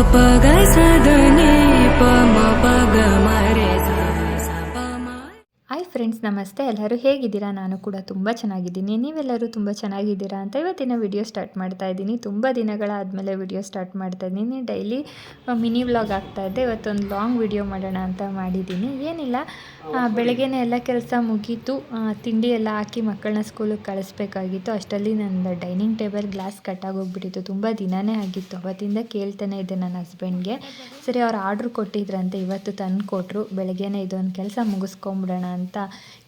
apagáis la friends ನಮಸ್ತೆ. ಎಲ್ಲರೂ ಹೇಗಿದ್ದೀರಾ? ನಾನು ಕೂಡ ತುಂಬ ಚೆನ್ನಾಗಿದ್ದೀನಿ. ನೀವೆಲ್ಲರೂ ತುಂಬ ಚೆನ್ನಾಗಿದ್ದೀರಾ ಅಂತ ಇವತ್ತಿನ ವಿಡಿಯೋ ಸ್ಟಾರ್ಟ್ ಮಾಡ್ತಾ ಇದ್ದೀನಿ. ತುಂಬ ದಿನಗಳಾದಮೇಲೆ ವಿಡಿಯೋ ಸ್ಟಾರ್ಟ್ ಮಾಡ್ತಾ ಇದ್ದೀನಿ. ಡೈಲಿ ಮಿನಿ ವ್ಲಾಗ್ ಆಗ್ತಾಯಿದ್ದೆ ಇವತ್ತೊಂದು ಲಾಂಗ್ ವಿಡಿಯೋ ಮಾಡೋಣ ಅಂತ ಮಾಡಿದ್ದೀನಿ. ಏನಿಲ್ಲ ಬೆಳಗ್ಗೆನೇ ಎಲ್ಲ ಕೆಲಸ ಮುಗೀತು. ತಿಂಡಿ ಎಲ್ಲ ಹಾಕಿ ಮಕ್ಕಳನ್ನ ಸ್ಕೂಲಿಗೆ ಕಳಿಸ್ಬೇಕಾಗಿತ್ತು. ಅಷ್ಟರಲ್ಲಿ ನನ್ನ ಡೈನಿಂಗ್ ಟೇಬಲ್ ಗ್ಲಾಸ್ ಕಟ್ಟಾಗೋಗ್ಬಿಟ್ಟಿತ್ತು ತುಂಬ ದಿನವೇ ಆಗಿತ್ತು. ಅವತ್ತಿಂದ ಕೇಳ್ತಾನೆ ಇದ್ದೆ ನನ್ನ ಹಸ್ಬೆಂಡ್ಗೆ ಸರಿ, ಅವ್ರು ಆರ್ಡ್ರ್ ಕೊಟ್ಟಿದ್ರಂತೆ. ಇವತ್ತು ತಂದು ಕೊಟ್ಟರು ಬೆಳಗ್ಗೆನೇ ಇದೊಂದು ಕೆಲಸ ಮುಗಿಸ್ಕೊಂಬಿಡೋಣ ಅಂತ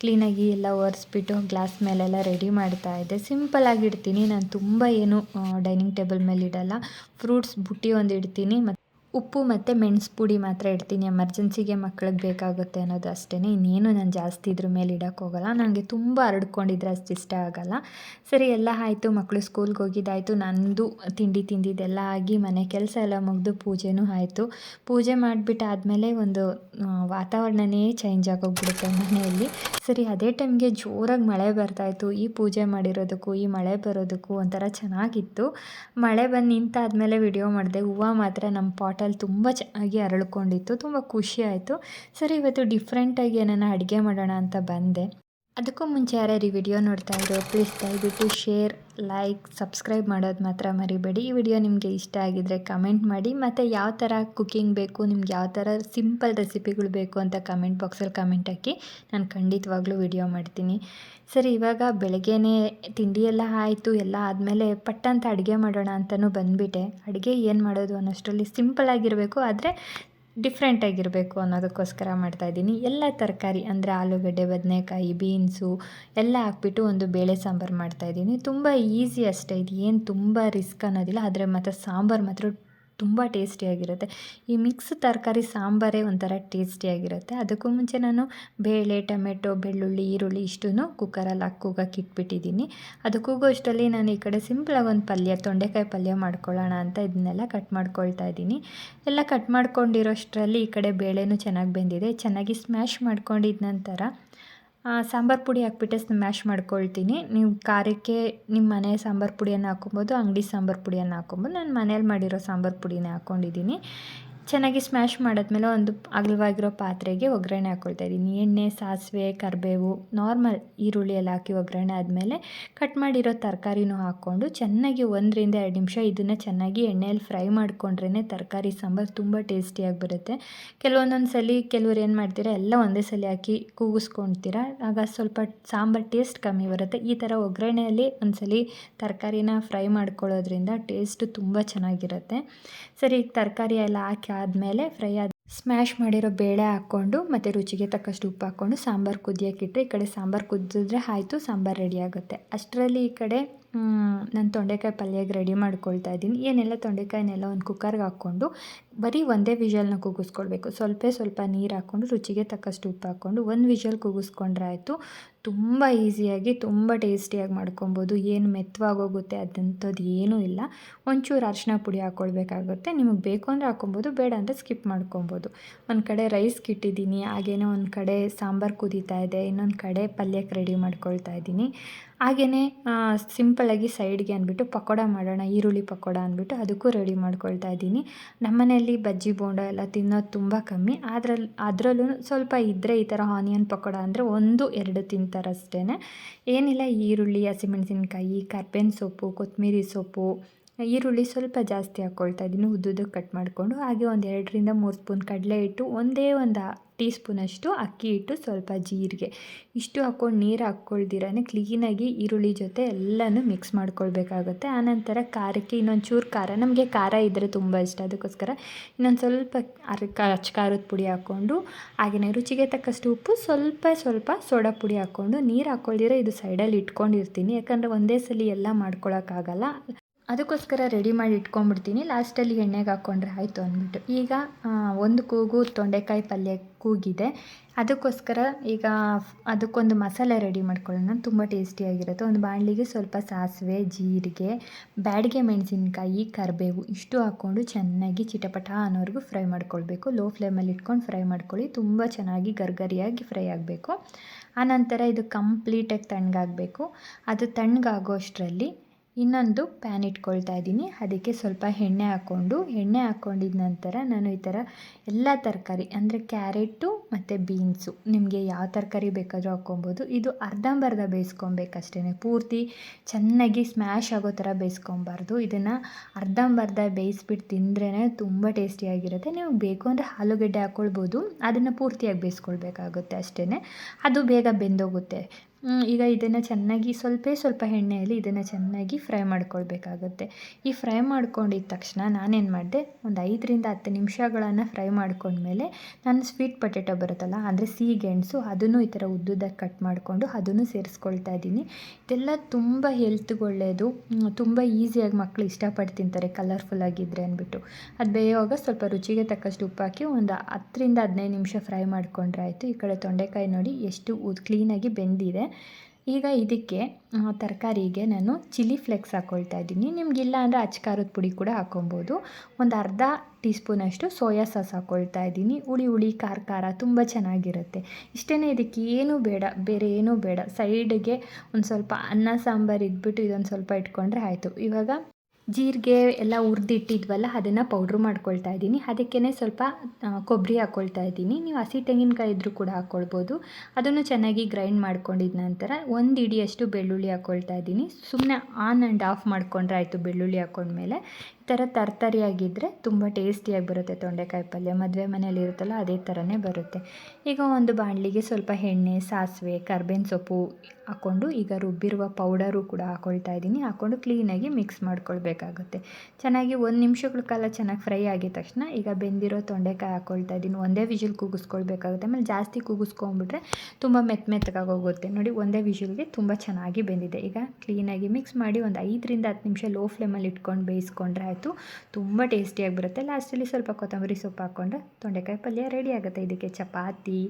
ಕ್ಲೀನಾಗಿ ಎಲ್ಲ ಒರೆಸ್ಬಿಟ್ಟು ಗ್ಲಾಸ್ ಮೇಲೆಲ್ಲ ರೆಡಿ ಮಾಡ್ತಾ ಇದ್ದೆ. ಸಿಂಪಲ್ಲಾಗಿ ಇಡ್ತೀನಿ. ನಾನು ತುಂಬ ಏನು ಡೈನಿಂಗ್ ಟೇಬಲ್ ಮೇಲೆ ಇಡಲ್ಲ ಫ್ರೂಟ್ಸ್, ಬುಟ್ಟಿ ಒಂದು ಇಡ್ತೀನಿ ಮತ್ತು ಉಪ್ಪು ಮತ್ತು ಮೆಣಸು ಪುಡಿ ಮಾತ್ರ ಇಡ್ತೀನಿ. ಎಮರ್ಜೆನ್ಸಿಗೆ ಮಕ್ಳಿಗೆ ಬೇಕಾಗುತ್ತೆ ಅನ್ನೋದು ಅಷ್ಟೇ ಇನ್ನೇನು ನಾನು ಜಾಸ್ತಿ ಇದ್ರ ಮೇಲೆ ಇಡೋಕ್ಕೆ ಹೋಗಲ್ಲ. ನನಗೆ ತುಂಬ ಹರಡ್ಕೊಂಡಿದ್ರೆ ಅಷ್ಟು ಇಷ್ಟ ಆಗೋಲ್ಲ. ಸರಿ, ಎಲ್ಲ ಆಯಿತು. ಮಕ್ಕಳು ಸ್ಕೂಲ್ಗೆ ಹೋಗಿದ್ದಾಯಿತು. ನಂದು ತಿಂಡಿ ತಿಂದಿದ್ದೆಲ್ಲ ಆಗಿ ಮನೆ ಕೆಲಸ ಎಲ್ಲ ಮುಗಿದು ಪೂಜೆನೂ ಆಯಿತು. ಪೂಜೆ ಮಾಡಿಬಿಟ್ಟು ಆದಮೇಲೆ ಒಂದು ವಾತಾವರಣನೇ ಚೇಂಜ್ ಆಗೋಗ್ಬಿಡುತ್ತೆ ಮನೆಯಲ್ಲಿ. ಸರಿ, ಅದೇ ಟೈಮ್ಗೆ ಜೋರಾಗಿ ಮಳೆ ಬರ್ತಾಯಿತ್ತು ಈ ಪೂಜೆ ಮಾಡಿರೋದಕ್ಕೂ, ಈ ಮಳೆ ಬರೋದಕ್ಕೂ ಒಂಥರ ಚೆನ್ನಾಗಿತ್ತು. ಮಳೆ ಬಂದು ನಿಂತಾದಮೇಲೆ ವಿಡಿಯೋ ಮಾಡಿದೆ. ಹೂವು ಮಾತ್ರ ನಮ್ಮ ಪಾಟಲ್ಲಿ ತುಂಬ ಚೆನ್ನಾಗಿ ಅರಳ್ಕೊಂಡಿತ್ತು ತುಂಬ ಖುಷಿ ಆಯಿತು. ಸರಿ ಇವತ್ತು ಡಿಫ್ರೆಂಟಾಗಿ ಏನಾನ ಅಡುಗೆ ಮಾಡೋಣ ಅಂತ ಬಂದೆ. ಅದಕ್ಕೂ ಮುಂಚೆ ಯಾರ್ಯಾರು ಈ ವಿಡಿಯೋ ನೋಡ್ತಾ ಇದ್ರು ಪ್ಲೀಸ್ ದಯವಿಟ್ಟು ಶೇರ್ ಲೈಕ್ ಸಬ್ಸ್ಕ್ರೈಬ್ ಮಾಡೋದು ಮಾತ್ರ ಮರಿಬೇಡಿ. ಈ ವಿಡಿಯೋ ನಿಮಗೆ ಇಷ್ಟ ಆಗಿದ್ದರೆ ಕಮೆಂಟ್ ಮಾಡಿ. ಮತ್ತು ಯಾವ ಥರ ಕುಕ್ಕಿಂಗ್ ಬೇಕು, ನಿಮ್ಗೆ ಯಾವ ಥರ ಸಿಂಪಲ್ ರೆಸಿಪಿಗಳು ಬೇಕು ಅಂತ ಕಮೆಂಟ್ ಬಾಕ್ಸಲ್ಲಿ ಕಮೆಂಟ್ ಹಾಕಿ. ನಾನು ಖಂಡಿತವಾಗ್ಲೂ ವಿಡಿಯೋ ಮಾಡ್ತೀನಿ. ಸರಿ, ಇವಾಗ ಬೆಳಗ್ಗೆನೇ ತಿಂಡಿ ಎಲ್ಲ ಆಯಿತು. ಎಲ್ಲ ಆದಮೇಲೆ ಪಟ್ಟಂತ ಅಡುಗೆ ಮಾಡೋಣ ಅಂತಲೂ ಬಂದುಬಿಟ್ಟೆ. ಅಡುಗೆ ಏನು ಮಾಡೋದು ಅನ್ನೋಷ್ಟರಲ್ಲಿ ಸಿಂಪಲ್ ಆಗಿರಬೇಕು, ಆದರೆ ಡಿಫ್ರೆಂಟಾಗಿರಬೇಕು ಅನ್ನೋದಕ್ಕೋಸ್ಕರ ಮಾಡ್ತಾ ಇದ್ದೀನಿ. ಎಲ್ಲ ತರಕಾರಿ ಅಂದರೆ ಆಲೂಗಡ್ಡೆ, ಬದನೆಕಾಯಿ ಬೀನ್ಸು ಎಲ್ಲ ಹಾಕ್ಬಿಟ್ಟು ಒಂದು ಬೇಳೆ ಸಾಂಬಾರು ಮಾಡ್ತಾಯಿದ್ದೀನಿ ತುಂಬ ಈಸಿ ಅಷ್ಟೇ. ಇದು ಏನು ತುಂಬ ರಿಸ್ಕ್ ಅನ್ನೋದಿಲ್ಲ. ಆದರೆ ಮತ್ತು ಸಾಂಬಾರು ಮಾತ್ರ ತುಂಬ ಟೇಸ್ಟಿಯಾಗಿರುತ್ತೆ ಈ ಮಿಕ್ಸ್ ತರಕಾರಿ ಸಾಂಬಾರೇ ಒಂಥರ ಟೇಸ್ಟಿಯಾಗಿರುತ್ತೆ ಅದಕ್ಕೂ ಮುಂಚೆ ನಾನು ಬೇಳೆ, ಟೊಮೆಟೊ, ಬೆಳ್ಳುಳ್ಳಿ, ಈರುಳ್ಳಿ ಇಷ್ಟೂ ಕುಕ್ಕರಲ್ಲಿ ಹಾಕಿ ಇಟ್ಬಿಟ್ಟಿದ್ದೀನಿ. ಅದು ಕೂಗೋ ಅಷ್ಟರಲ್ಲಿ ನಾನು ಈ ಕಡೆ ಸಿಂಪಲಾಗಿ ಒಂದು ಪಲ್ಯ, ತೊಂಡೆಕಾಯಿ ಪಲ್ಯ ಮಾಡ್ಕೊಳ್ಳೋಣ ಅಂತ ಇದನ್ನೆಲ್ಲ ಕಟ್ ಮಾಡ್ಕೊಳ್ತಾ ಇದ್ದೀನಿ. ಎಲ್ಲ ಕಟ್ ಮಾಡ್ಕೊಂಡಿರೋಷ್ಟರಲ್ಲಿ ಈ ಕಡೆ ಬೇಳೆನೂ ಚೆನ್ನಾಗಿ ಬೆಂದಿದೆ. ಚೆನ್ನಾಗಿ ಸ್ಮ್ಯಾಶ್ ಮಾಡ್ಕೊಂಡಿದ್ದ ನಂತರ ಸಾಂಬಾರು ಪುಡಿ ಹಾಕ್ಬಿಟ್ಟು ಮ್ಯಾಶ್ ಮಾಡ್ಕೊಳ್ತೀನಿ. ನೀವು ಖಾರಕ್ಕೆ ನಿಮ್ಮ ಮನೆ ಸಾಂಬಾರು ಪುಡಿಯನ್ನು ಹಾಕೊಬೋದು ಅಂಗಡಿ ಸಾಂಬಾರು ಪುಡಿಯನ್ನು ಹಾಕೊಬೋದು ನಾನು ಮನೇಲಿ ಮಾಡಿರೋ ಸಾಂಬಾರು ಪುಡಿನೇ ಹಾಕ್ಕೊಂಡಿದ್ದೀನಿ ಚೆನ್ನಾಗಿ ಸ್ಮ್ಯಾಶ್ ಮಾಡಿದ್ಮೇಲೆ ಒಂದು ಅಗಲವಾಗಿರೋ ಪಾತ್ರೆಗೆ ಒಗ್ಗರಣೆ ಹಾಕ್ಕೊಳ್ತಾ ಇದ್ದೀನಿ. ಎಣ್ಣೆ, ಸಾಸಿವೆ, ಕರಿಬೇವು ನಾರ್ಮಲ್ ಈರುಳ್ಳಿ ಎಲ್ಲ ಹಾಕಿ ಒಗ್ಗರಣೆ ಆದಮೇಲೆ ಕಟ್ ಮಾಡಿರೋ ತರಕಾರಿನೂ ಹಾಕ್ಕೊಂಡು ಚೆನ್ನಾಗಿ ಒಂದರಿಂದ ಎರಡು ನಿಮಿಷ ಇದನ್ನು ಚೆನ್ನಾಗಿ ಎಣ್ಣೆಯಲ್ಲಿ ಫ್ರೈ ಮಾಡಿಕೊಂಡ್ರೇ ತರಕಾರಿ ಸಾಂಬಾರು ತುಂಬ ಟೇಸ್ಟಿಯಾಗಿ ಬರುತ್ತೆ. ಕೆಲವೊಂದೊಂದು ಸಲ ಕೆಲವ್ರು ಏನು ಮಾಡ್ತೀರಾ, ಎಲ್ಲ ಒಂದೇ ಸಲ ಹಾಕಿ ಕೂಗಿಸ್ಕೊಳ್ತೀರಾ ಆಗ ಸ್ವಲ್ಪ ಸಾಂಬಾರು ಟೇಸ್ಟ್ ಕಮ್ಮಿ ಬರುತ್ತೆ. ಈ ಥರ ಒಗ್ಗರಣೆಯಲ್ಲಿ ಒಂದ್ಸಲಿ ತರಕಾರಿನ ಫ್ರೈ ಮಾಡ್ಕೊಳ್ಳೋದ್ರಿಂದ ಟೇಸ್ಟು ತುಂಬ ಚೆನ್ನಾಗಿರುತ್ತೆ. ಸರಿ, ತರಕಾರಿ ಎಲ್ಲ ಹಾಕಿ ಆದಮೇಲೆ ಫ್ರೈ ಆದ ಸ್ಮ್ಯಾಶ್ ಮಾಡಿರೋ ಬೇಳೆ ಹಾಕ್ಕೊಂಡು ಮತ್ತು ರುಚಿಗೆ ತಕ್ಕಷ್ಟು ಉಪ್ಪು ಹಾಕ್ಕೊಂಡು ಸಾಂಬಾರು ಕುದಿಯೋಕ್ಕಿಟ್ಟರೆ ಈ ಕಡೆ ಸಾಂಬಾರು ಕುದಿದ್ರೆ ಆಯಿತು, ಸಾಂಬಾರು ರೆಡಿ ಆಗುತ್ತೆ. ಅಷ್ಟರಲ್ಲಿ ಈ ಕಡೆ ನಾನು ತೊಂಡೆಕಾಯಿ ಪಲ್ಯಕ್ಕೆ ರೆಡಿ ಮಾಡ್ಕೊಳ್ತಾ ಇದ್ದೀನಿ. ಏನೆಲ್ಲ ತೊಂಡೆಕಾಯಿನೆಲ್ಲ ಒಂದು ಕುಕ್ಕರ್ಗೆ ಹಾಕ್ಕೊಂಡು ಬರೀ ಒಂದೇ ವಿಷಲ್ನ ಕೂಗಿಸ್ಕೊಳ್ಬೇಕು. ಸ್ವಲ್ಪ ಸ್ವಲ್ಪ ನೀರು ಹಾಕ್ಕೊಂಡು ರುಚಿಗೆ ತಕ್ಕಷ್ಟು ಉಪ್ಪು ಹಾಕ್ಕೊಂಡು ಒಂದು ವಿಷಲ್ ಕೂಗಿಸ್ಕೊಂಡ್ರೆ ಆಯಿತು. ತುಂಬ ಈಸಿಯಾಗಿ ತುಂಬ ಟೇಸ್ಟಿಯಾಗಿ ಮಾಡ್ಕೊಬೋದು. ಏನು ಮೆತ್ತವಾಗೋಗುತ್ತೆ ಅದಂಥದ್ದು ಏನೂ ಇಲ್ಲ. ಒಂಚೂರು ಅರಶಿನ ಪುಡಿ ಹಾಕ್ಕೊಳ್ಬೇಕಾಗುತ್ತೆ ನಿಮಗೆ ಬೇಕು ಅಂದರೆ ಹಾಕ್ಕೊಬೋದು ಬೇಡ ಅಂದರೆ ಸ್ಕಿಪ್ ಮಾಡ್ಕೊಬೋದು. ಒಂದು ಕಡೆ ರೈಸ್ ಇಟ್ಟಿದ್ದೀನಿ ಹಾಗೇನೆ ಒಂದು ಕಡೆ ಸಾಂಬಾರು ಕುದೀತಾ ಇದೆ. ಇನ್ನೊಂದು ಕಡೆ ಪಲ್ಯಕ್ಕೆ ರೆಡಿ ಮಾಡ್ಕೊಳ್ತಾ ಇದ್ದೀನಿ. ಹಾಗೆಯೇ ಸಿಂಪಲ್ಲಾಗಿ ಸೈಡ್ಗೆ ಅಂದ್ಬಿಟ್ಟು ಪಕೋಡ ಮಾಡೋಣ, ಈರುಳ್ಳಿ ಪಕೋಡ ಅಂದ್ಬಿಟ್ಟು ಅದಕ್ಕೂ ರೆಡಿ ಮಾಡ್ಕೊಳ್ತಾ ಇದ್ದೀನಿ. ನಮ್ಮನೆಯಲ್ಲಿ ಬಜ್ಜಿ, ಬೋಂಡ ಎಲ್ಲ ತಿನ್ನೋದು ತುಂಬ ಕಮ್ಮಿ. ಅದ್ರಲ್ಲಿ ಅದರಲ್ಲೂ ಸ್ವಲ್ಪ ಇದ್ದರೆ ಈ ಥರ ಆನಿಯನ್ ಪಕೋಡ ಅಂದರೆ ಒಂದು, ಎರಡು ತಿಂತಾರಷ್ಟೇ ಏನಿಲ್ಲ, ಈರುಳ್ಳಿ, ಹಸಿಮೆಣಸಿನ್ಕಾಯಿ, ಕರ್ಬೇವಿನ ಸೊಪ್ಪು, ಕೊತ್ತಂಬರಿ ಸೊಪ್ಪು ಈರುಳ್ಳಿ ಸ್ವಲ್ಪ ಜಾಸ್ತಿ ಹಾಕ್ಕೊಳ್ತಾ ಇದ್ದೀನಿ, ಉದ್ದುದ್ದು ಕಟ್ ಮಾಡಿಕೊಂಡು, ಹಾಗೆ ಒಂದು ಎರಡರಿಂದ ಮೂರು ಸ್ಪೂನ್ ಕಡಲೆ ಹಿಟ್ಟು, ಒಂದೇ ಒಂದು ಟೀ ಸ್ಪೂನಷ್ಟು ಅಕ್ಕಿ ಹಿಟ್ಟು, ಸ್ವಲ್ಪ ಜೀರಿಗೆ. ಇಷ್ಟು ಹಾಕ್ಕೊಂಡು ನೀರು ಹಾಕ್ಕೊಳ್ದಿರೇ ಕ್ಲೀನಾಗಿ ಈರುಳ್ಳಿ ಜೊತೆ ಎಲ್ಲನೂ ಮಿಕ್ಸ್ ಮಾಡ್ಕೊಳ್ಬೇಕಾಗುತ್ತೆ. ಆನಂತರ ಖಾರಕ್ಕೆ ಇನ್ನೊಂದು ಚೂರು ಖಾರ, ನಮಗೆ ಖಾರ ಇದ್ದರೆ ತುಂಬ ಇಷ್ಟ, ಅದಕ್ಕೋಸ್ಕರ ಇನ್ನೊಂದು ಸ್ವಲ್ಪ ಅರಕ ಅಚ್ಚ ಖಾರದ ಪುಡಿ ಹಾಕ್ಕೊಂಡು ಹಾಗೆಯೇ ರುಚಿಗೆ ತಕ್ಕಷ್ಟು ಉಪ್ಪು, ಸ್ವಲ್ಪ ಸ್ವಲ್ಪ ಸೋಡಾ ಪುಡಿ ಹಾಕ್ಕೊಂಡು, ನೀರು ಹಾಕ್ಕೊಳ್ದಿರ ಇದು ಸೈಡಲ್ಲಿ ಇಟ್ಕೊಂಡಿರ್ತೀನಿ. ಯಾಕಂದರೆ ಒಂದೇ ಸಲ ಎಲ್ಲ ಮಾಡ್ಕೊಳಕ್ಕಾಗಲ್ಲ. ಅದಕ್ಕೋಸ್ಕರ ರೆಡಿ ಮಾಡಿ ಇಟ್ಕೊಂಡ್ಬಿಡ್ತೀನಿ. ಲಾಸ್ಟಲ್ಲಿ ಎಣ್ಣೆಗೆ ಹಾಕ್ಕೊಂಡ್ರೆ ಆಯಿತು ಅಂದ್ಬಿಟ್ಟು. ಈಗ ಒಂದು ಕೂಗು ತೊಂಡೆಕಾಯಿ ಪಲ್ಯ ಕೂಗಿದೆ. ಅದಕ್ಕೋಸ್ಕರ ಈಗ ಅದಕ್ಕೊಂದು ಮಸಾಲೆ ರೆಡಿ ಮಾಡ್ಕೊಳ್ಳೋಣ. ತುಂಬ ಟೇಸ್ಟಿಯಾಗಿರುತ್ತೆ ಒಂದು ಬಾಣಲಿಗೆ ಸ್ವಲ್ಪ ಸಾಸಿವೆ, ಜೀರಿಗೆ, ಬ್ಯಾಡಿಗೆ ಮೆಣಸಿನ್ಕಾಯಿ, ಕರಿಬೇವು ಇಷ್ಟು ಹಾಕ್ಕೊಂಡು ಚೆನ್ನಾಗಿ ಚಿಟಪಟ ಅನ್ನೋರ್ಗು ಫ್ರೈ ಮಾಡ್ಕೊಳ್ಬೇಕು. ಲೋ ಫ್ಲೇಮಲ್ಲಿ ಇಟ್ಕೊಂಡು ಫ್ರೈ ಮಾಡ್ಕೊಳ್ಳಿ. ತುಂಬ ಚೆನ್ನಾಗಿ ಗರ್ಗರಿಯಾಗಿ ಫ್ರೈ ಆಗಬೇಕು. ಆನಂತರ ಇದು ಕಂಪ್ಲೀಟಾಗಿ ತಣ್ಣಗಾಗಬೇಕು. ಅದು ತಣ್ಣಗಾಗೋ ಅಷ್ಟರಲ್ಲಿ ಇನ್ನೊಂದು ಪ್ಯಾನ್ ಇಟ್ಕೊಳ್ತಾ ಇದ್ದೀನಿ. ಅದಕ್ಕೆ ಸ್ವಲ್ಪ ಎಣ್ಣೆ ಹಾಕ್ಕೊಂಡು, ಎಣ್ಣೆ ಹಾಕ್ಕೊಂಡಿದ ನಂತರ ನಾನು ಈ ಥರ ಎಲ್ಲ ತರಕಾರಿ, ಅಂದರೆ ಕ್ಯಾರೆಟು ಮತ್ತು ಬೀನ್ಸು, ನಿಮಗೆ ಯಾವ ತರಕಾರಿ ಬೇಕಾದರೂ ಹಾಕ್ಕೊಬೋದು. ಇದು ಅರ್ಧಂಬರ್ಧ ಬೇಯಿಸ್ಕೊಬೇಕಷ್ಟೇ ಪೂರ್ತಿ ಚೆನ್ನಾಗಿ ಸ್ಮ್ಯಾಶ್ ಆಗೋ ಥರ ಬೇಯಿಸ್ಕೊಬಾರ್ದು. ಇದನ್ನು ಅರ್ಧಂಬರ್ಧ ಬೇಯಿಸ್ಬಿಟ್ಟು ತಿಂದ್ರೇ ತುಂಬ ಟೇಸ್ಟಿಯಾಗಿರುತ್ತೆ ನೀವು ಬೇಕು ಅಂದರೆ ಆಲೂಗಡ್ಡೆ ಹಾಕ್ಕೊಳ್ಬೋದು. ಅದನ್ನು ಪೂರ್ತಿಯಾಗಿ ಬೇಯಿಸ್ಕೊಳ್ಬೇಕಾಗುತ್ತೆ ಅಷ್ಟೇ ಅದು ಬೇಗ ಬೆಂದೋಗುತ್ತೆ. ಈಗ ಇದನ್ನು ಚೆನ್ನಾಗಿ ಸ್ವಲ್ಪ ಸ್ವಲ್ಪ ಎಣ್ಣೆಯಲ್ಲಿ ಇದನ್ನು ಚೆನ್ನಾಗಿ ಫ್ರೈ ಮಾಡ್ಕೊಳ್ಬೇಕಾಗುತ್ತೆ. ಈ ಫ್ರೈ ಮಾಡ್ಕೊಂಡಿದ್ದ ತಕ್ಷಣ ನಾನೇನು ಮಾಡಿದೆ, ಒಂದು ಐದರಿಂದ ಹತ್ತು ನಿಮಿಷಗಳನ್ನು ಫ್ರೈ ಮಾಡ್ಕೊಂಡ್ಮೇಲೆ ನಾನು ಸ್ವೀಟ್ ಪೊಟೆಟೊ ಬರುತ್ತಲ್ಲ, ಅಂದರೆ ಸಿಹಿಗೆಣಸು ಅದನ್ನು ಈ ಥರ ಉದ್ದುದಾಗಿ ಕಟ್ ಮಾಡಿಕೊಂಡು ಅದನ್ನು ಸೇರಿಸ್ಕೊಳ್ತಾ ಇದ್ದೀನಿ. ಇದೆಲ್ಲ ತುಂಬ ಹೆಲ್ತ್ಗೆ ಒಳ್ಳೆಯದು ತುಂಬ ಈಸಿಯಾಗಿ ಮಕ್ಕಳು ಇಷ್ಟಪಟ್ಟು ತಿಂತಾರೆ, ಕಲರ್ಫುಲ್ ಆಗಿದ್ದರೆ ಅಂದ್ಬಿಟ್ಟು ಅದು ಬೇಯುವಾಗ ಸ್ವಲ್ಪ ರುಚಿಗೆ ತಕ್ಕಷ್ಟು ಉಪ್ಪು ಹಾಕಿ ಒಂದು ಹತ್ತರಿಂದ ಹದಿನೈದು ನಿಮಿಷ ಫ್ರೈ ಮಾಡ್ಕೊಂಡ್ರೆ ಆಯಿತು. ಈ ಕಡೆ ತೊಂಡೆಕಾಯಿ ನೋಡಿ ಎಷ್ಟು ಕ್ಲೀನಾಗಿ ಬೆಂದಿದೆ. ಈಗ ಇದಕ್ಕೆ ತರಕಾರಿಗೆ ನಾನು ಚಿಲ್ಲಿ ಫ್ಲೆಕ್ಸ್ ಹಾಕ್ಕೊಳ್ತಾ ಇದ್ದೀನಿ. ನಿಮಗಿಲ್ಲ ಅಂದರೆ ಅಚ್ಚಕಾರದ ಪುಡಿ ಕೂಡ ಹಾಕ್ಕೊಬೋದು ಒಂದು ಅರ್ಧ ಟೀ ಸ್ಪೂನಷ್ಟು ಸೋಯಾ ಸಾಸ್ ಹಾಕ್ಕೊಳ್ತಾ ಇದ್ದೀನಿ. ಹುಳಿ ಹುಳಿ, ಖಾರ ಖಾರ, ತುಂಬ ಚೆನ್ನಾಗಿರುತ್ತೆ. ಇಷ್ಟೇ ಇದಕ್ಕೆ ಏನೂ ಬೇಡ, ಬೇರೆ ಏನೂ ಬೇಡ. ಸೈಡ್ಗೆ ಒಂದು ಸ್ವಲ್ಪ ಅನ್ನ, ಸಾಂಬಾರು ಇದ್ಬಿಟ್ಟು ಇದೊಂದು ಸ್ವಲ್ಪ ಇಟ್ಕೊಂಡ್ರೆ ಆಯಿತು. ಇವಾಗ ಜೀರಿಗೆ ಎಲ್ಲ ಹುರಿದಿಟ್ಟಿದ್ವಲ್ಲ, ಅದನ್ನು ಪೌಡ್ರ್ ಮಾಡ್ಕೊಳ್ತಾ ಇದ್ದೀನಿ. ಅದಕ್ಕೇ ಸ್ವಲ್ಪ ಕೊಬ್ಬರಿ ಹಾಕ್ಕೊಳ್ತಾ ಇದ್ದೀನಿ. ನೀವು ಹಸಿ ತೆಂಗಿನಕಾಯಿ ಇದ್ದರೂ ಕೂಡ ಹಾಕ್ಕೊಳ್ಬೋದು ಅದನ್ನು ಚೆನ್ನಾಗಿ ಗ್ರೈಂಡ್ ಮಾಡ್ಕೊಂಡಿದ ನಂತರ ಒಂದು ಇಡಿಯಷ್ಟು ಬೆಳ್ಳುಳ್ಳಿ ಹಾಕ್ಕೊಳ್ತಾ ಇದ್ದೀನಿ. ಸುಮ್ಮನೆ ಆನ್ ಆ್ಯಂಡ್ ಆಫ್ ಮಾಡ್ಕೊಂಡ್ರೆ ಆಯಿತು ಬೆಳ್ಳುಳ್ಳಿ ಹಾಕ್ಕೊಂಡ್ಮೇಲೆ ಥರ ತರ್ತರಿಯಾಗಿದ್ದರೆ ತುಂಬ ಟೇಸ್ಟಿಯಾಗಿ ಬರುತ್ತೆ ತೊಂಡೆಕಾಯಿ ಪಲ್ಯ. ಮದುವೆ ಮನೆಯಲ್ಲಿ ಇರುತ್ತಲ್ಲ, ಅದೇ ಥರನೇ ಬರುತ್ತೆ. ಈಗ ಒಂದು ಬಾಣಲಿಗೆ ಸ್ವಲ್ಪ ಎಣ್ಣೆ, ಸಾಸಿವೆ, ಕರ್ಬೇವಿನ ಸೊಪ್ಪು ಹಾಕ್ಕೊಂಡು ಈಗ ರುಬ್ಬಿರುವ ಪೌಡರು ಕೂಡ ಹಾಕ್ಕೊಳ್ತಾ ಇದ್ದೀನಿ. ಹಾಕ್ಕೊಂಡು ಕ್ಲೀನಾಗಿ ಮಿಕ್ಸ್ ಮಾಡ್ಕೊಳ್ಬೇಕಾಗುತ್ತೆ. ಚೆನ್ನಾಗಿ ಒಂದು ನಿಮಿಷಗಳ ಕಾಲ ಚೆನ್ನಾಗಿ ಫ್ರೈ ಆಗಿದ ತಕ್ಷಣ ಈಗ ಬೆಂದಿರೋ ತೊಂಡೆಕಾಯಿ ಹಾಕ್ಕೊಳ್ತಾ ಇದ್ದೀನಿ. ಒಂದೇ ವಿಜಿಲ್ ಕೂಗಿಸ್ಕೊಳ್ಬೇಕಾಗುತ್ತೆ. ಆಮೇಲೆ ಜಾಸ್ತಿ ಕೂಗಿಸ್ಕೊಂಡ್ಬಿಟ್ರೆ ತುಂಬ ಮೆತ್ತ ಮೆತ್ತಗಾಗಿ ಹೋಗುತ್ತೆ. ನೋಡಿ, ಒಂದೇ ವಿಜಿಲ್ಗೆ ತುಂಬ ಚೆನ್ನಾಗಿ ಬೆಂದಿದೆ. ಈಗ ಕ್ಲೀನಾಗಿ ಮಿಕ್ಸ್ ಮಾಡಿ ಒಂದು ಐದರಿಂದ ಹತ್ತು ನಿಮಿಷ ಲೋ ಫ್ಲೇಮಲ್ಲಿ ಇಟ್ಕೊಂಡು ಬೇಯಿಸ್ಕೊಂಡ್ರೆ ಆಯಿತು ತುಂಬ ಟೇಸ್ಟಿಯಾಗಿ ಬರುತ್ತೆ. ಲಾಸ್ಟಲ್ಲಿ ಸ್ವಲ್ಪ ಕೊತ್ತಂಬರಿ ಸೊಪ್ಪು ಹಾಕ್ಕೊಂಡ್ರೆ ತೊಂಡೆಕಾಯಿ ಪಲ್ಯ ರೆಡಿ ಆಗುತ್ತೆ. ಇದಕ್ಕೆ ಚಪಾತಿ,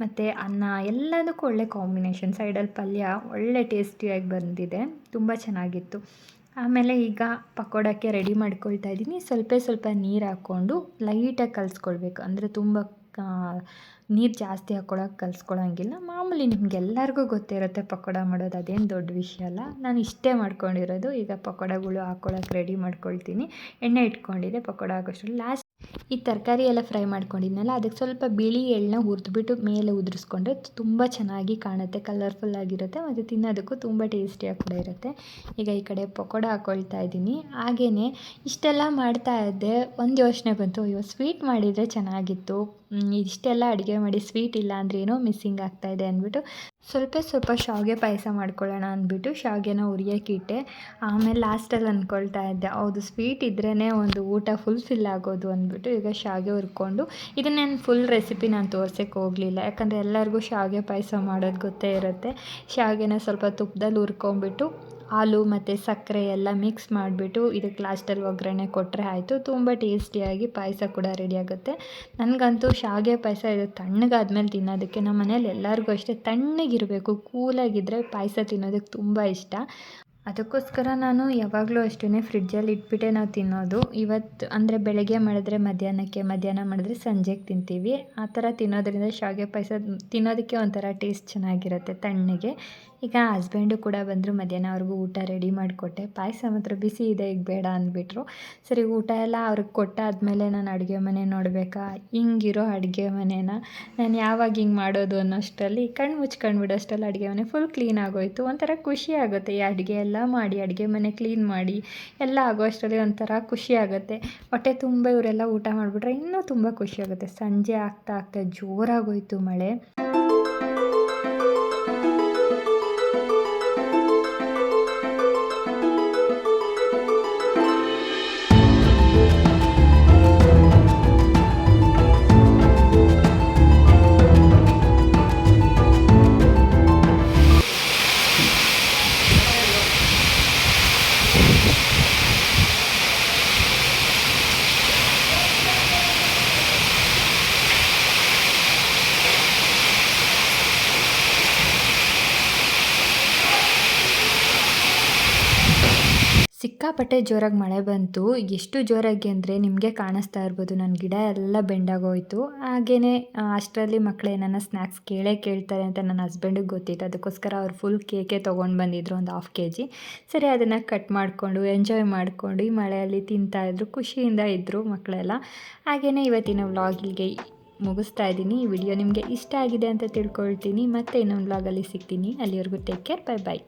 ಮತ್ತು ಅನ್ನ ಎಲ್ಲದಕ್ಕೂ ಒಳ್ಳೆ ಕಾಂಬಿನೇಷನ್ ಸೈಡಲ್ಲಿ ಪಲ್ಯ ಒಳ್ಳೆ ಟೇಸ್ಟಿಯಾಗಿ ಬಂದಿದೆ. ತುಂಬ ಚೆನ್ನಾಗಿತ್ತು. ಆಮೇಲೆ ಈಗ ಪಕೋಡಕ್ಕೆ ರೆಡಿ ಮಾಡ್ಕೊಳ್ತಾ ಇದ್ದೀನಿ. ಸ್ವಲ್ಪ ಸ್ವಲ್ಪ ನೀರು ಹಾಕ್ಕೊಂಡು ಲೈಟಾಗಿ ಕಲಿಸ್ಕೊಳ್ಬೇಕು. ಅಂದರೆ ತುಂಬ ನೀರು ಜಾಸ್ತಿ ಹಾಕ್ಕೊಳಕ್ಕೆ ಕಲಿಸ್ಕೊಳಂಗಿಲ್ಲ. ಮಾಮೂಲಿ ನಿಮಗೆಲ್ಲರಿಗೂ ಗೊತ್ತಿರುತ್ತೆ ಪಕೋಡ ಮಾಡೋದು ಅದೇನು ದೊಡ್ಡ ವಿಷಯ ಅಲ್ಲ. ನಾನು ಇಷ್ಟೇ ಮಾಡ್ಕೊಂಡಿರೋದು. ಈಗ ಪಕೋಡಗಳು ಹಾಕ್ಕೊಳಕ್ಕೆ ರೆಡಿ ಮಾಡ್ಕೊಳ್ತೀನಿ. ಎಣ್ಣೆ ಇಟ್ಕೊಂಡಿದ್ದೆ, ಪಕೋಡ ಹಾಕೋಷ್ಟ್ರಲ್ಲಿ. ಲಾಸ್ಟ್ ಈ ತರಕಾರಿ ಎಲ್ಲ ಫ್ರೈ ಮಾಡ್ಕೊಂಡಿದ್ನಲ್ಲ ಅದಕ್ಕೆ ಸ್ವಲ್ಪ ಬಿಳಿ ಎಳ್ಳನ್ನ ಹುರಿದ್ಬಿಟ್ಟು ಮೇಲೆ ಉದುರಿಸ್ಕೊಂಡ್ರೆ ತುಂಬ ಚೆನ್ನಾಗಿ ಕಾಣುತ್ತೆ ಕಲರ್ಫುಲ್ ಆಗಿರುತ್ತೆ ಮತ್ತು ತಿನ್ನೋದಕ್ಕೂ ತುಂಬ ಟೇಸ್ಟಿಯಾಗಿ ಕೂಡ ಇರುತ್ತೆ. ಈಗ ಈ ಕಡೆ ಪಕೋಡ ಹಾಕ್ಕೊಳ್ತಾ ಇದ್ದೀನಿ. ಹಾಗೆಯೇ ಇಷ್ಟೆಲ್ಲ ಮಾಡ್ತಾ ಇದ್ದೆ, ಒಂದು ಯೋಚನೆ ಬಂತು. ಅಯ್ಯೋ ಸ್ವೀಟ್ ಮಾಡಿದರೆ ಚೆನ್ನಾಗಿತ್ತು. ಇಷ್ಟೆಲ್ಲ ಅಡುಗೆ ಮಾಡಿ ಸ್ವೀಟ್ ಇಲ್ಲ ಅಂದ್ರೆ ಏನೋ ಮಿಸ್ಸಿಂಗ್ ಆಗ್ತಾಯಿದೆ ಅಂದ್ಬಿಟ್ಟು ಸ್ವಲ್ಪ ಸ್ವಲ್ಪ ಶಾವಿಗೆ ಪಾಯಸ ಮಾಡ್ಕೊಳ್ಳೋಣ ಅಂದ್ಬಿಟ್ಟು ಶಾವಿಗೆನ ಉರಿಯೋಕ್ಕಿಟ್ಟೆ ಆಮೇಲೆ ಲಾಸ್ಟಲ್ಲಿ ಅಂದ್ಕೊಳ್ತಾ ಇದ್ದೆ, ಹೌದು ಸ್ವೀಟ್ ಇದ್ರೇ ಒಂದು ಊಟ ಫುಲ್ ಫಿಲ್ ಆಗೋದು ಅಂದ್ಬಿಟ್ಟು ಈಗ ಶಾವಿಗೆ ಹುರ್ಕೊಂಡು ಇದನ್ನೇನು ಫುಲ್ ರೆಸಿಪಿ ನಾನು ತೋರ್ಸೋಕ್ಕೆ ಹೋಗಲಿಲ್ಲ. ಯಾಕಂದರೆ ಎಲ್ಲರಿಗೂ ಶಾವಿಗೆ ಪಾಯಸ ಮಾಡೋದು ಗೊತ್ತೇ ಇರುತ್ತೆ. ಶಾವಿಗೆನ ಸ್ವಲ್ಪ ತುಪ್ಪದಲ್ಲಿ ಹುರ್ಕೊಂಬಿಟ್ಟು ಹಾಲು ಮತ್ತು ಸಕ್ಕರೆ ಎಲ್ಲ ಮಿಕ್ಸ್ ಮಾಡಿಬಿಟ್ಟು ಇದಕ್ಕೆ ಲಾಸ್ಟಲ್ಲಿ ಒಗ್ಗರಣೆ ಕೊಟ್ಟರೆ ಆಯಿತು. ತುಂಬ ಟೇಸ್ಟಿಯಾಗಿ ಪಾಯಸ ಕೂಡ ರೆಡಿಯಾಗುತ್ತೆ ನನಗಂತೂ ಶಾವಿಗೆ ಪಾಯಸ ಇದು ತಣ್ಣಗಾದ್ಮೇಲೆ ತಿನ್ನೋದಕ್ಕೆ ನಮ್ಮ ಮನೇಲಿ ಎಲ್ಲರಿಗೂ ಅಷ್ಟೇ ತಣ್ಣಗಿರಬೇಕು. ಕೂಲಾಗಿದ್ದರೆ ಪಾಯಸ ತಿನ್ನೋದಕ್ಕೆ ತುಂಬ ಇಷ್ಟ. ಅದಕ್ಕೋಸ್ಕರ ನಾನು ಯಾವಾಗಲೂ ಅಷ್ಟೇ ಫ್ರಿಡ್ಜಲ್ಲಿ ಇಟ್ಬಿಟ್ಟೆ ನಾವು ತಿನ್ನೋದು. ಇವತ್ತು ಅಂದರೆ ಬೆಳಗ್ಗೆ ಮಾಡಿದ್ರೆ ಮಧ್ಯಾಹ್ನಕ್ಕೆ, ಮಧ್ಯಾಹ್ನ ಮಾಡಿದ್ರೆ ಸಂಜೆಗೆ ತಿಂತೀವಿ. ಆ ಥರ ತಿನ್ನೋದ್ರಿಂದ ಶಾವಿಗೆ ಪಾಯಸ ತಿನ್ನೋದಕ್ಕೆ ಒಂಥರ ಟೇಸ್ಟ್ ಚೆನ್ನಾಗಿರುತ್ತೆ ತಣ್ಣಗೆ. ಈಗ ಹಸ್ಬೆಂಡು ಕೂಡ ಬಂದರು ಮಧ್ಯಾಹ್ನ ಅವ್ರಿಗೂ ಊಟ ರೆಡಿ ಮಾಡಿಕೊಟ್ಟೆ. ಪಾಯಸ ಮಾತ್ರ ಬಿಸಿ ಇದೆ, ಈಗ ಬೇಡ ಅಂದ್ಬಿಟ್ರು. ಸರಿ, ಊಟ ಎಲ್ಲ ಅವ್ರಿಗೆ ಕೊಟ್ಟಾದಮೇಲೆ ನಾನು ಅಡುಗೆ ಮನೆ ನೋಡಬೇಕಾ? ಹಿಂಗಿರೋ ಅಡುಗೆ ಮನೇನ? ನಾನು ಯಾವಾಗ ಹಿಂಗೆ ಮಾಡೋದು ಅನ್ನೋಷ್ಟರಲ್ಲಿ ಕಣ್ಣು ಮುಚ್ಕೊಂಡು ಬಿಡೋಷ್ಟರಲ್ಲಿ ಅಡುಗೆ ಮನೆ ಫುಲ್ ಕ್ಲೀನ್ ಆಗೋಯಿತು. ಒಂಥರ ಖುಷಿ ಆಗುತ್ತೆ ಈ ಅಡುಗೆ ಎಲ್ಲ ಮಾಡಿ, ಅಡುಗೆ ಮನೆ ಕ್ಲೀನ್ ಮಾಡಿ, ಎಲ್ಲ ಆಗೋ ಅಷ್ಟರಲ್ಲಿ ಒಂಥರ ಖುಷಿ ಆಗುತ್ತೆ. ಹೊಟ್ಟೆ ತುಂಬ, ಇವರೆಲ್ಲ ಊಟ ಮಾಡಿಬಿಟ್ರೆ ಇನ್ನೂ ತುಂಬ ಖುಷಿ ಆಗುತ್ತೆ. ಸಂಜೆ ಆಗ್ತಾ ಆಗ್ತಾ ಜೋರಾಗೋಯಿತು ಮಳೆ. ಸಿಕ್ಕಾಪಟ್ಟೆ ಜೋರಾಗಿ ಮಳೆ ಬಂತು. ಎಷ್ಟು ಜೋರಾಗಿ ಅಂದರೆ ನಿಮಗೆ ಕಾಣಿಸ್ತಾ ಇರ್ಬೋದು. ನನ್ನ ಗಿಡ ಎಲ್ಲ ಬೆಂಡಾಗೋಯಿತು. ಹಾಗೆಯೇ ಅಷ್ಟರಲ್ಲಿ ಮಕ್ಕಳು ಏನನ್ನ ಸ್ನ್ಯಾಕ್ಸ್ ಕೇಳೇ ಕೇಳ್ತಾರೆ ಅಂತ ನನ್ನ ಹಸ್ಬೆಂಡಿಗೆ ಗೊತ್ತಿತ್ತು. ಅದಕ್ಕೋಸ್ಕರ ಅವ್ರು ಫುಲ್ ಕೇಕೆ ತೊಗೊಂಡು ಬಂದಿದ್ರು ಒಂದು ಹಾಫ್ ಕೆ ಜಿ ಸರಿ, ಅದನ್ನು ಕಟ್ ಮಾಡಿಕೊಂಡು ಎಂಜಾಯ್ ಮಾಡಿಕೊಂಡು ಈ ಮಳೆಯಲ್ಲಿ ತಿಂತಾಯಿದ್ರು ಖುಷಿಯಿಂದ ಇದ್ದರು ಮಕ್ಕಳೆಲ್ಲ ಹಾಗೆಯೇ ಇವತ್ತಿನ ವ್ಲಾಗಿಗೆ ಮುಗಿಸ್ತಾ ಇದ್ದೀನಿ. ಈ ವಿಡಿಯೋ ನಿಮಗೆ ಇಷ್ಟ ಆಗಿದೆ ಅಂತ ತಿಳ್ಕೊಳ್ತೀನಿ. ಮತ್ತೆ ಇನ್ನೊಂದು ವ್ಲಾಗಲ್ಲಿ ಸಿಗ್ತೀನಿ. ಅಲ್ಲಿವರೆಗೂ ಟೇಕ್ ಕೇರ್ ಬೈ ಬೈ